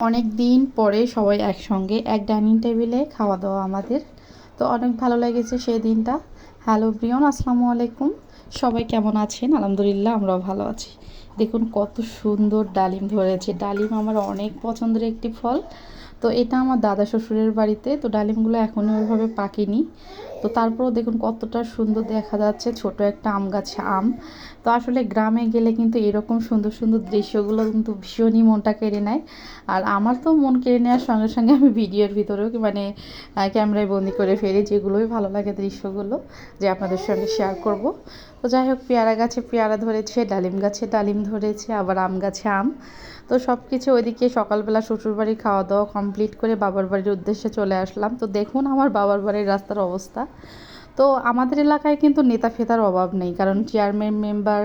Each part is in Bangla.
অনেক দিন পরে সবাই একসঙ্গে এক ডাইনিং টেবিলে খাওয়া দাওয়া আমাদের। তো অনেক ভালো লেগেছে সেই দিনটা। হ্যালো ব্রিয়ন আসসালামু আলাইকুম। সবাই কেমন আছেন? আলহামদুলিল্লাহ, আমরাও ভালো আছি। দেখুন কত সুন্দর ডালিম ধরেছে। ডালিম আমার অনেক পছন্দের একটি ফল। তো এটা আমার দাদা শ্বশুরের বাড়িতে। তো ডালিমগুলো এখনও ওইভাবে পাকেনি। তো তারপরেও দেখুন কতটা সুন্দর দেখা যাচ্ছে, ছোট একটা আম গাছে আম। তো আসলে গ্রামে গেলে কিন্তু এরকম সুন্দর সুন্দর দৃশ্যগুলো কিন্তু ভীষণই মনটা কেড়ে নেয়। আর আমার তো মন কেড়ে নেওয়ার সঙ্গে সঙ্গে আমি ভিডিওর ভিতরেও মানে ক্যামেরায় বন্দি করে ফেলি যেগুলোই ভালো লাগে দৃশ্যগুলো যে আপনাদের সঙ্গে শেয়ার করব। তো যাই হোক, পেয়ারা গাছে পেয়ারা ধরেছে, ডালিম গাছে ডালিম ধরেছে, আবার আম গাছে আম। তো সব কিছু ওইদিকে সকালবেলা শ্বশুরবাড়ি খাওয়া দাওয়া কমপ্লিট করে বাবার বাড়ির উদ্দেশ্যে চলে আসলাম। তো দেখুন আমার বাবার বাড়ির রাস্তার অবস্থা। তো আমাদের এলাকায় কিন্তু নেতা ফেতার অভাব নেই, কারণ চেয়ারম্যান মেম্বার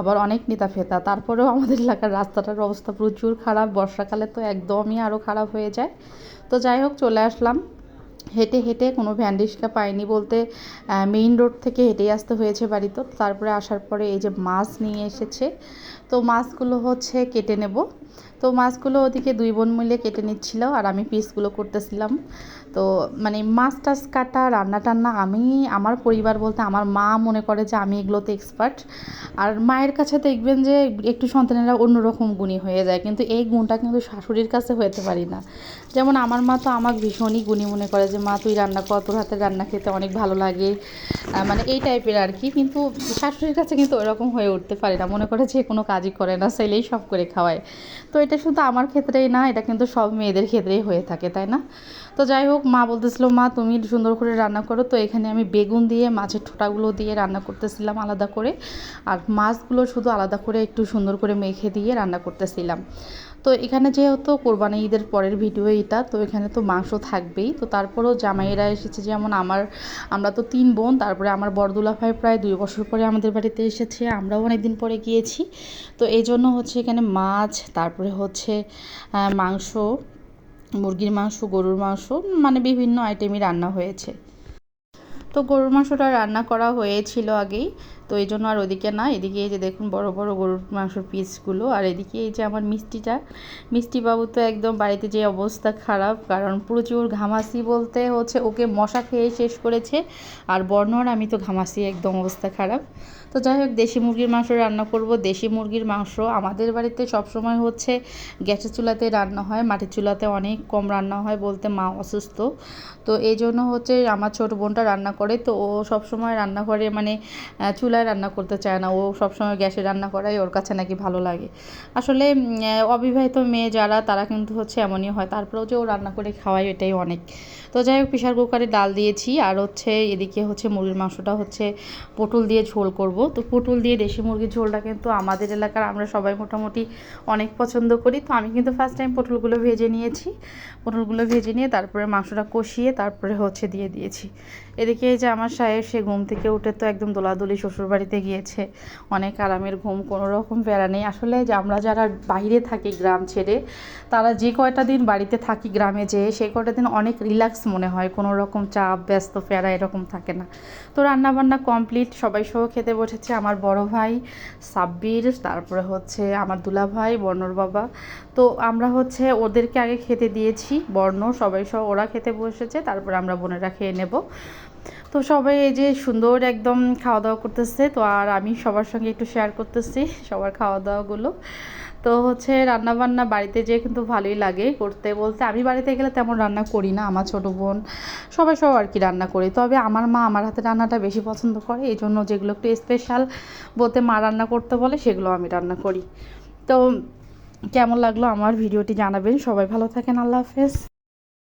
আবার অনেক নেতা ফেতা। তারপরেও আমাদের এলাকার রাস্তাটার অবস্থা প্রচুর খারাপ, বর্ষাকালে তো একদমই আরও খারাপ হয়ে যায়। তো যাই হোক, চলে আসলাম। হেঁটে হেঁটে কোনো ভ্যান রিক্সা পাইনি বলতে মেইন রোড থেকে হেঁটেই আসতে হয়েছে বাড়িতে তারপরে আসার পরে এই যে মাছ নিয়ে এসেছে তো মাছগুলো হচ্ছে কেটে নেব। তো মাছগুলো ওদিকে দুই বোন মিলে কেটে নিচ্ছিল আর আমি পিসগুলো করতেছিলাম। তো মানে মাছ টাছ কাটা, রান্না টান্না আমি, আমার পরিবার বলতে আমার মা মনে করে যে আমি এগুলোতে এক্সপার্ট আর মায়ের কাছে দেখবেন যে একটু সন্তানেরা অন্যরকম গুণী হয়ে যায়। কিন্তু এই গুণটা কিন্তু শাশুড়ির কাছে হতে পারি না। যেমন আমার মা তো আমাকে ভীষণই গুণী মনে করে যে, মা, তুই রান্না কর, তোর হাতের রান্না খেতে অনেক ভালো লাগে। মানে এই টাইপের আর কি কিন্তু শাশুড়ির কাছে কিন্তু ওইরকম হয়ে উঠতে পারি না। মনে করে যে কোনো কাজই করে না সেলেই সব করে খাওয়ায়। তো এটা শুধু আমার ক্ষেত্রেই না, এটা কিন্তু সব মেয়েদের ক্ষেত্রেই হয়ে থাকে, তাই না? তো যাই হোক, মা বলতেছিল, মা, তুমি সুন্দর করে রান্না করো। তো এখানে আমি বেগুন দিয়ে, মাছের ঠোঁটাগুলো দিয়ে রান্না করতেছিলাম আলাদা করে। আর মাছগুলো শুধু আলাদা করে একটু সুন্দর করে মেখে দিয়ে রান্না করতেছিলাম। তো এখানে যেহেতু কোরবানি ঈদের পরের ভিডিও এটা, তো এখানে তো মাংস থাকবেই। তো তারপরেও জামাইরা এসেছে, যেমন আমার, আমরা তো তিন বোন, তারপরে আমার বরদুলা ভাই প্রায় দুই বছর পরে আমাদের বাড়িতে এসেছে, আমরাও অনেক দিন পরে গিয়েছি। তো এই জন্য হচ্ছে এখানে মাছ, তারপরে হচ্ছে মাংস, মুরগির মাংস, গরুর মাংস মানে বিভিন্ন আইটেমই রান্না হয়েছে। তো গরুর মাংসটা রান্না করা হয়েছিল আগেই। তো এই জন্য আর ওদিকে না, এদিকে এই যে দেখুন বড় বড় গরুর মাংসর পিসগুলো আর এদিকে এই যে আমার মিষ্টিটা। মিষ্টি বাবু তো একদম বাড়িতে যে অবস্থা খারাপ, কারণ প্রচুর ঘামাসি বলতে হচ্ছে ওকে মশা খেয়ে শেষ করেছে, আর বর্ণর আমি তো ঘামাসি, একদম অবস্থা খারাপ। তো যাই হোক, দেশি মুরগির মাংস রান্না করব। দেশি মুরগির মাংস আমাদের বাড়িতে সবসময় হচ্ছে গ্যাসের চুলাতে রান্না হয়, মাটির চুলাতে অনেক কম রান্না হয় বলতে মা অসুস্থ। তো এই জন্য হচ্ছে আমার ছোট বোনটা রান্না করে, তো ও সবসময় রান্না করে মানে চুলায় রান্না করতে চায় না, ও সবসময় গ্যাসে রান্না করাই ওর কাছে নাকি ভালো লাগে। আসলে অবিবাহিত মেয়ে যারা, তারা কিন্তু হচ্ছে এমনই হয়, তারপরেও যে ও রান্না করে খাওয়াই এটাই অনেক। তো যাই হোক, প্রেশার কুকারে ডাল দিয়েছি, আর হচ্ছে এদিকে হচ্ছে মুরগির মাংসটা হচ্ছে পটল দিয়ে ঝোল করব। তো পটল দিয়ে দেশি মুরগির ঝোলটা কিন্তু আমাদের এলাকার আমরা সবাই মোটামুটি অনেক পছন্দ করি। তো আমি কিন্তু ফার্স্ট টাইম পটলগুলো ভেজে নিয়েছি। পটলগুলো ভেজে নিয়ে তারপরে মাংসটা কষিয়ে তারপরে হচ্ছে দিয়ে দিয়েছি। এদিকে যে আমার সাহেব, সে ঘুম থেকে উঠে তো একদম দোলাদুলি শ্বশুরবাড়িতে গিয়েছে। অনেক আরামের ঘুম, কোনো রকম প্যারা নেই। আসলে যে আমরা যারা বাইরে থাকি গ্রাম ছেড়ে, তারা যে কয়টা দিন বাড়িতে থাকি গ্রামে যেয়ে, সেই কয়টা দিন অনেক রিল্যাক্স মনে হয়। কোনো রকম চাপ, ব্যস্ত প্যারা এরকম থাকে না। তো রান্নাবান্না কমপ্লিট, সবাই সহ খেতে বসেছে আমার বড় ভাই সাব্বির, তারপরে হচ্ছে আমার দুলা ভাই বর্ণর বাবা। তো আমরা হচ্ছে ওদেরকে আগে খেতে দিয়েছি, বর্ণ, সবাই সহ ওরা খেতে বসেছে, তারপরে আমরা বোনেরা খেয়ে নেব। তো সবাই এই যে সুন্দর একদম খাওয়া দাওয়া করতেছে, তো আর আমি সবার সঙ্গে একটু শেয়ার করতেছি সবার খাওয়া দাওয়াগুলো তো হচ্ছে রান্না বান্না বাড়িতে যেয়ে কিন্তু ভালোই লাগে করতে বলতে। আমি বাড়িতে গেলে তেমন রান্না করি না, আমার ছোটো বোন, সবাই সব আর কি রান্না করি। তবে আমার মা আমার হাতে রান্নাটা বেশি পছন্দ করে এই জন্য যেগুলো একটু স্পেশাল বলতে মা রান্না করতে বলে সেগুলো আমি রান্না করি। তো কেমন লাগল আমার ভিডিওটি জানাবেন। সবাই ভালো থাকেন, আল্লাহ হাফেজ।